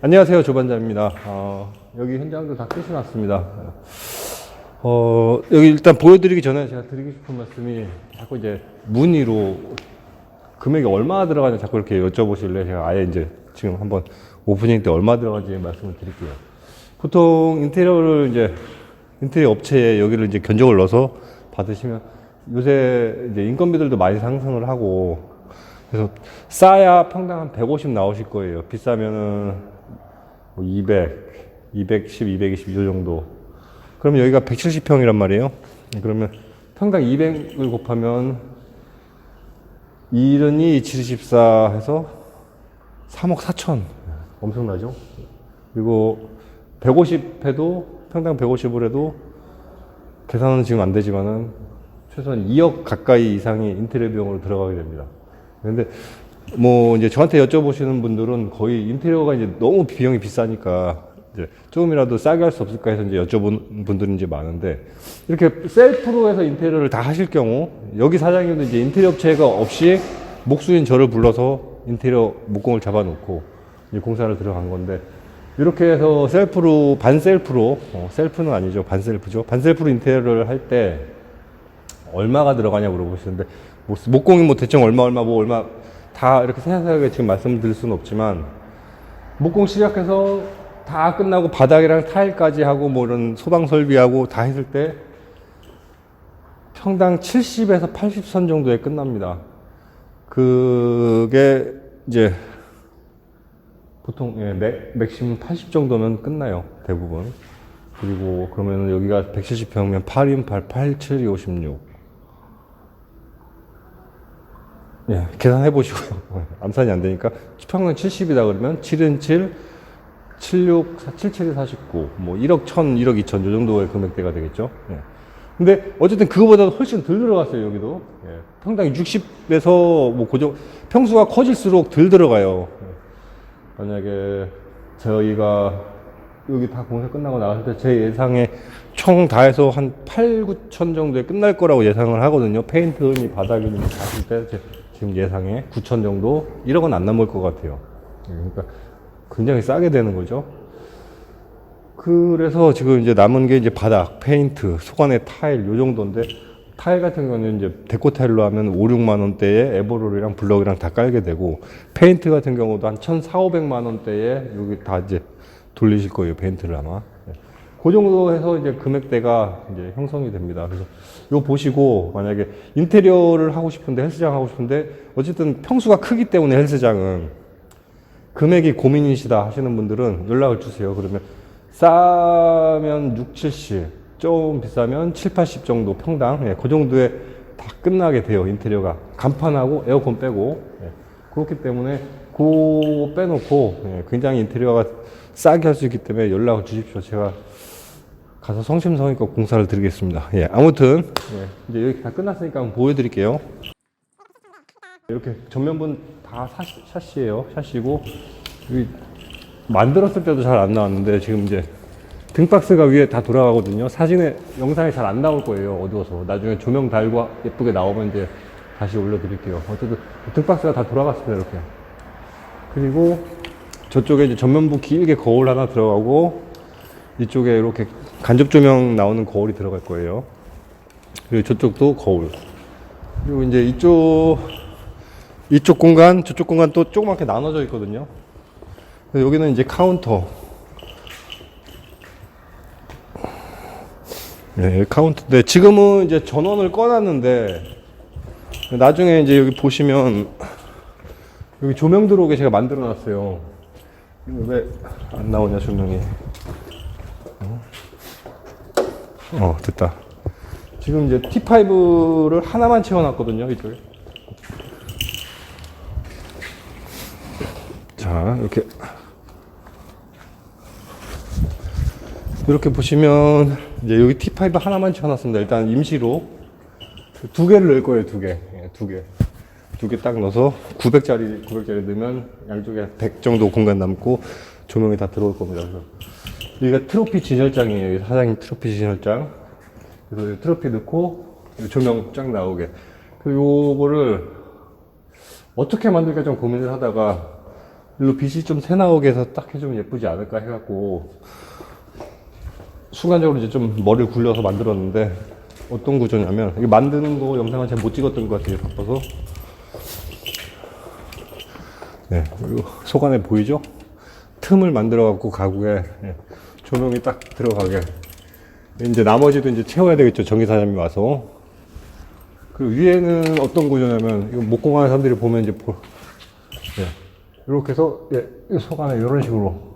안녕하세요 조반장입니다. 어, 여기 현장도 다 끝이 났습니다. 어, 여기 일단 보여드리기 전에 제가 드리고 싶은 말씀이 자꾸 이제 문의로 금액이 얼마나 들어가냐 자꾸 이렇게 여쭤보실래 제가 아예 이제 지금 한번 오프닝 때 얼마 들어가는지 말씀을 드릴게요. 보통 인테리어를 이제 인테리어 업체에 여기를 이제 견적을 넣어서 받으시면 요새 이제 인건비들도 많이 상승을 하고 그래서 싸야 평당 한 150 나오실 거예요. 비싸면은 뭐 200, 210, 220 이 정도. 그러면 여기가 170평이란 말이에요. 그러면 평당 200을 곱하면 1은이 724 해서 3억 4천. 엄청나죠? 그리고 150 해도 평당 150을 해도 계산은 지금 안 되지만은 최소한 2억 가까이 이상이 인테리어 비용으로 들어가게 됩니다. 근데 뭐 이제 저한테 여쭤보시는 분들은 거의 인테리어가 이제 너무 비용이 비싸니까 이제 조금이라도 싸게 할 수 없을까 해서 이제 여쭤본 분들이 이제 많은데 이렇게 셀프로 해서 인테리어를 다 하실 경우 여기 사장님도 이제 인테리어 업체가 없이 목수인 저를 불러서 인테리어 목공을 잡아놓고 이제 공사를 들어간 건데 이렇게 해서 셀프로 반셀프로 어, 셀프는 아니죠. 반셀프죠. 반셀프로 인테리어를 할 때 얼마가 들어가냐 물어보시는데 뭐, 목공이 뭐 대충 얼마 얼마 뭐 얼마 다 이렇게 세세하게 지금 말씀을 드릴 수는 없지만 목공 시작해서 다 끝나고 바닥이랑 타일까지 하고 뭐 이런 소방 설비하고 다 했을 때 평당 70에서 80선 정도에 끝납니다. 그게 이제 보통 예, 맥, 맥시멈 80 정도면 끝나요. 대부분. 그리고 그러면 여기가 170평이면 8인 8, 8, 7, 2, 56. 예, 계산해 보시고요. 암산이 안 되니까 평균 70이다 그러면 7은 7, 76, 77이 49, 뭐 1억 1000, 1억 2000, 요 정도의 금액대가 되겠죠. 예. 근데 어쨌든 그거보다 훨씬 덜 들어갔어요, 여기도. 예. 평당 60에서 뭐 고정, 평수가 커질수록 덜 들어가요. 예. 만약에 저희가 여기 다 공사 끝나고 나갔을 때 제 예상에 총 다 해서 한 8, 9천 정도에 끝날 거라고 예상을 하거든요. 페인트니 바닥이니 봤을 때 제- 지금 예상에 9천 정도 1억은 안 넘을 것 같아요. 예, 그러니까 굉장히 싸게 되는 거죠. 그래서 지금 이제 남은 게 이제 바닥, 페인트, 소관의 타일 요 정도인데 타일 같은 경우는 이제 데코 타일로 하면 5, 6만 원대에 에버롤이랑 블럭이랑 다 깔게 되고 페인트 같은 경우도 한 1,400만 원대에 여기 다 이제 돌리실 거예요, 페인트를 아마. 예. 그 정도 해서 이제 금액대가 이제 형성이 됩니다. 그래서 요 보시고 만약에 인테리어를 하고 싶은데 헬스장 하고 싶은데 어쨌든 평수가 크기 때문에 헬스장은 금액이 고민이시다 하시는 분들은 연락을 주세요. 그러면 싸면 6, 70, 좀 비싸면 7, 80 정도 평당, 예, 그 정도에 다 끝나게 돼요. 인테리어가. 간판하고 에어컨 빼고. 예, 그렇기 때문에 그 빼놓고 예, 굉장히 인테리어가 싸게 할 수 있기 때문에 연락을 주십시오. 제가 가서 성심성의껏 공사를 드리겠습니다. 예, 아무튼 예, 이제 여기 다 끝났으니까 한번 보여드릴게요. 이렇게 전면분 다 샤시, 샤시예요. 샤시고 여기 만들었을 때도 잘 안 나왔는데 지금 이제 등박스가 위에 다 돌아가거든요. 사진에 영상에 잘 안 나올 거예요. 어두워서 나중에 조명 달고 예쁘게 나오면 이제 다시 올려드릴게요. 어쨌든 등박스가 다 돌아갔습니다. 이렇게 그리고 저쪽에 이제 전면부 길게 거울 하나 들어가고 이쪽에 이렇게 간접 조명 나오는 거울이 들어갈 거예요. 그리고 저쪽도 거울. 그리고 이제 이쪽 이쪽 공간, 저쪽 공간 또 조그맣게 나눠져 있거든요. 여기는 이제 카운터. 네, 카운터인데 지금은 이제 전원을 꺼놨는데 나중에 이제 여기 보시면 여기 조명 들어오게 제가 만들어 놨어요. 왜 안 나오냐 조명이? 어? 어 됐다. 지금 이제 T5를 하나만 채워놨거든요 이쪽에. 자, 이렇게. 이렇게 보시면, 이제 여기 T5 하나만 채워놨습니다. 일단 임시로. 두 개를 넣을 거예요, 두 개. 예, 두 개. 두 개 딱 넣어서 900짜리, 900짜리 넣으면 양쪽에 100 정도 공간 남고 조명이 다 들어올 겁니다. 그래서 여기가 트로피 진열장이에요. 사장님 트로피 진열장. 그래서 트로피 넣고 조명 쫙 나오게. 그리고 요거를 어떻게 만들까 좀 고민을 하다가 일로 빛이 좀 새 나오게 해서 딱 해주면 예쁘지 않을까 해갖고 순간적으로 이제 좀 머리를 굴려서 만들었는데 어떤 구조냐면 이게 만드는 거 영상을 잘 못 찍었던 것 같아요 바빠서 네 그리고 속안에 보이죠 틈을 만들어 갖고 가구에 예, 조명이 딱 들어가게. 이제 나머지도 이제 채워야 되겠죠 전기사장님이 와서. 그리고 위에는 어떤 구조냐면 이거 목공하는 사람들이 보면 이제 보, 예, 이렇게 해서 예, 이 속안에 이런 식으로.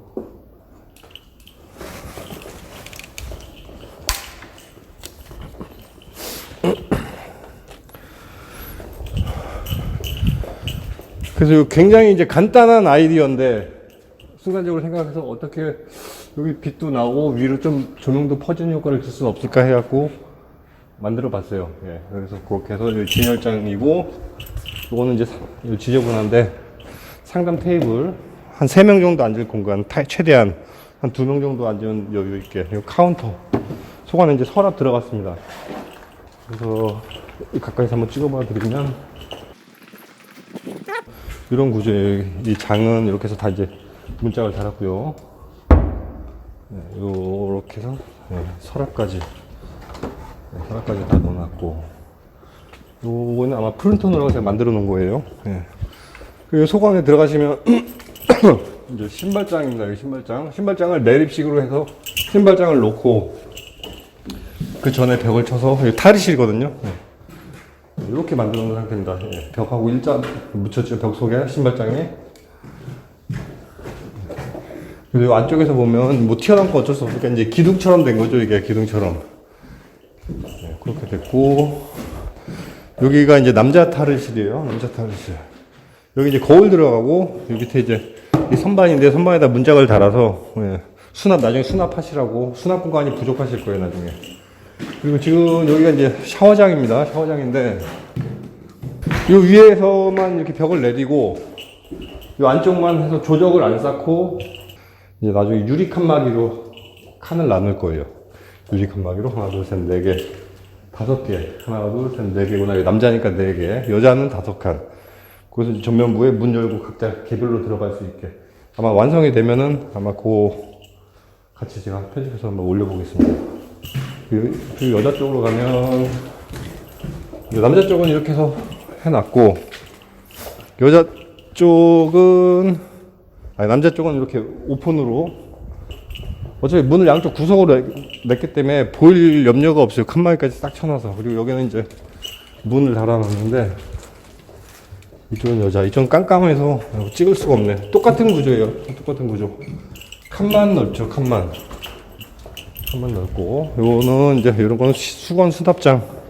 그래서 굉장히 이제 간단한 아이디어인데 순간적으로 생각해서 어떻게 여기 빛도 나오고 위로 좀 조명도 퍼지는 효과를 줄 수는 없을까 해갖고 만들어 봤어요. 예. 그래서 그렇게 해서 진열장이고 이거는 이제 지저분한데 상담 테이블 한 세 명 정도 앉을 공간 타- 최대한 한 두 명 정도 앉으면 여유 있게 그리고 카운터 속 안에 이제 서랍 들어갔습니다. 그래서 가까이서 한번 찍어봐 드리면 이런 구조예요. 이 장은 이렇게 해서 다 이제 문짝을 달았고요. 네, 요렇게 해서 네, 서랍까지 네, 서랍까지 다 넣어놨고 요거는 아마 프린터로 제가 만들어 놓은 거예요. 네. 그리고 소관에 들어가시면 이제 신발장입니다. 신발장. 신발장을 내립식으로 해서 신발장을 놓고 그 전에 벽을 쳐서 탈의실이거든요. 네. 이렇게 만들어 놓은 상태입니다. 예, 벽하고 일자 묻혔죠. 벽 속에 신발장에. 그리고 안쪽에서 보면 뭐 튀어나온 거 어쩔 수 없으니까 이제 기둥처럼 된 거죠. 이게 기둥처럼. 네, 그렇게 됐고 여기가 이제 남자 탈의실이에요. 남자 탈의실. 여기 이제 거울 들어가고 여기 밑에 이제 이 선반인데 선반에다 문짝을 달아서 예, 수납 나중에 수납하시라고 수납 공간이 부족하실 거예요 나중에. 그리고 지금 여기가 이제 샤워장입니다. 샤워장인데 이 위에서만 이렇게 벽을 내리고 이 안쪽만 해서 조적을 안 쌓고 이제 나중에 유리 칸막이로 칸을 나눌 거예요. 유리 칸막이로 하나 둘 셋 네 개, 다섯 개, 하나 둘 셋 네 개구나. 이거 남자니까 네 개, 여자는 다섯 칸. 그래서 전면부에 문 열고 각자 개별로 들어갈 수 있게 아마 완성이 되면은 아마 그 같이 제가 편집해서 한번 올려보겠습니다. 그리고 그 여자 쪽으로 가면 남자 쪽은 이렇게 해서 해놨고 여자 쪽은 아니 남자 쪽은 이렇게 오픈으로. 어차피 문을 양쪽 구석으로 내- 냈기 때문에 보일 염려가 없어요 칸막이까지 딱 쳐놔서. 그리고 여기는 이제 문을 달아놨는데 이쪽은 여자. 이쪽은 깜깜해서 찍을 수가 없네. 똑같은 구조예요. 똑같은 구조. 칸만 넓죠 칸만. 한번 넓고. 요거는 이제 이런 거는 시- 수건 수납장.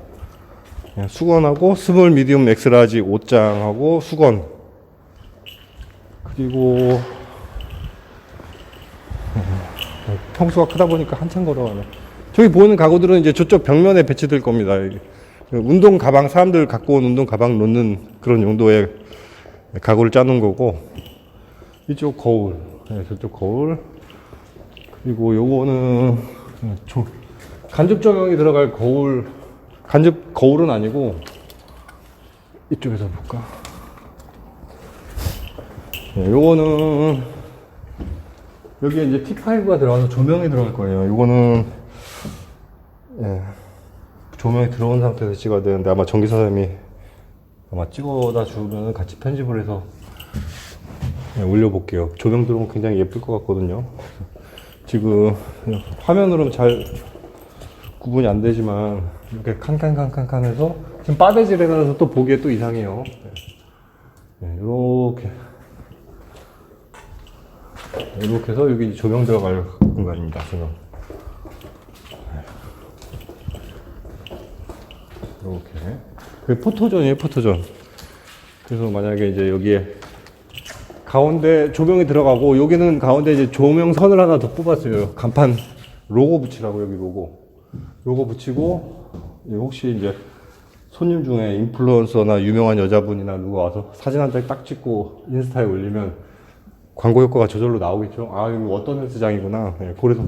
예, 수건하고 스몰 미디움 엑스라지 옷장하고 수건. 그리고 어, 평수가 크다 보니까 한참 걸어가네. 저기 보이는 가구들은 이제 저쪽 벽면에 배치될 겁니다. 운동 가방 사람들 갖고 온 운동 가방 놓는 그런 용도의 가구를 짜놓은 거고 이쪽 거울 예, 저쪽 거울. 그리고 요거는 조, 간접 조명이 들어갈 거울 간접 거울은 아니고 이쪽에서 볼까? 네, 요거는 여기에 이제 T5가 들어가서 조명이 들어갈 거예요. 요거는 예, 조명이 들어온 상태에서 찍어야 되는데 아마 전기 사장님이 아마 찍어다 주면 같이 편집을 해서 예, 올려볼게요. 조명 들어오면 굉장히 예쁠 것 같거든요. 지금 화면으로는 잘 구분이 안 되지만 이렇게 칸칸칸칸칸 해서 지금 빠베질에 따라서 또 보기에 또 이상해요. 네, 이렇게 이렇게 해서 여기 조명 들어갈 공간입니다. 지금 이렇게 그 포토존이에요, 포토존. 그래서 만약에 이제 여기에 가운데 조명이 들어가고 여기는 가운데 이제 조명 선을 하나 더 뽑았어요. 간판 로고 붙이라고 여기 로고. 로고 붙이고 예, 혹시 이제 손님 중에 인플루언서나 유명한 여자분이나 누가 와서 사진 한 장 딱 찍고 인스타에 올리면 광고 효과가 저절로 나오겠죠. 아 이거 어떤 헬스장이구나. 예, 그래서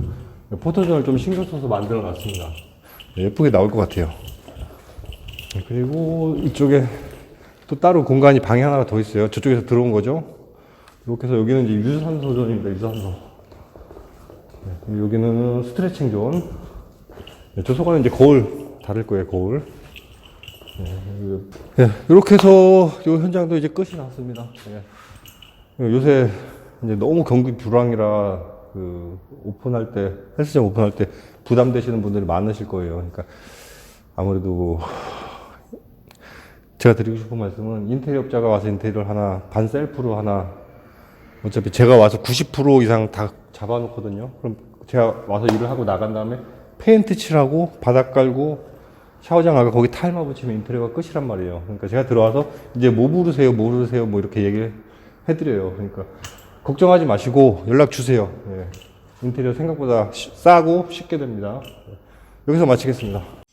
포토존을 좀 신경 써서 만들어 놨습니다. 예, 예쁘게 나올 것 같아요. 예, 그리고 이쪽에 또 따로 공간이 방이 하나가 더 있어요. 저쪽에서 들어온 거죠. 이렇게 해서 여기는 이제 유산소 존입니다. 유산소. 네, 여기는 스트레칭 존. 네, 저 소관은 이제 거울 다를 거예요. 거울. 네, 이렇게 해서 이 현장도 이제 끝이 났습니다. 예. 요새 이제 너무 경기 불황이라 그 오픈할 때 헬스장 오픈할 때 부담되시는 분들이 많으실 거예요. 그러니까 아무래도 제가 드리고 싶은 말씀은 인테리어 업자가 와서 인테리어를 하나 반 셀프로 하나 어차피 제가 와서 90% 이상 다 잡아놓거든요. 그럼 제가 와서 일을 하고 나간 다음에 페인트 칠하고 바닥 깔고 샤워장 가고 거기 타일만 붙이면 인테리어가 끝이란 말이에요. 그러니까 제가 들어와서 이제 뭐 부르세요, 뭐 부르세요, 뭐 이렇게 얘기를 해드려요. 그러니까 걱정하지 마시고 연락 주세요. 예. 인테리어 생각보다 쉬- 싸고 쉽게 됩니다. 예. 여기서 마치겠습니다.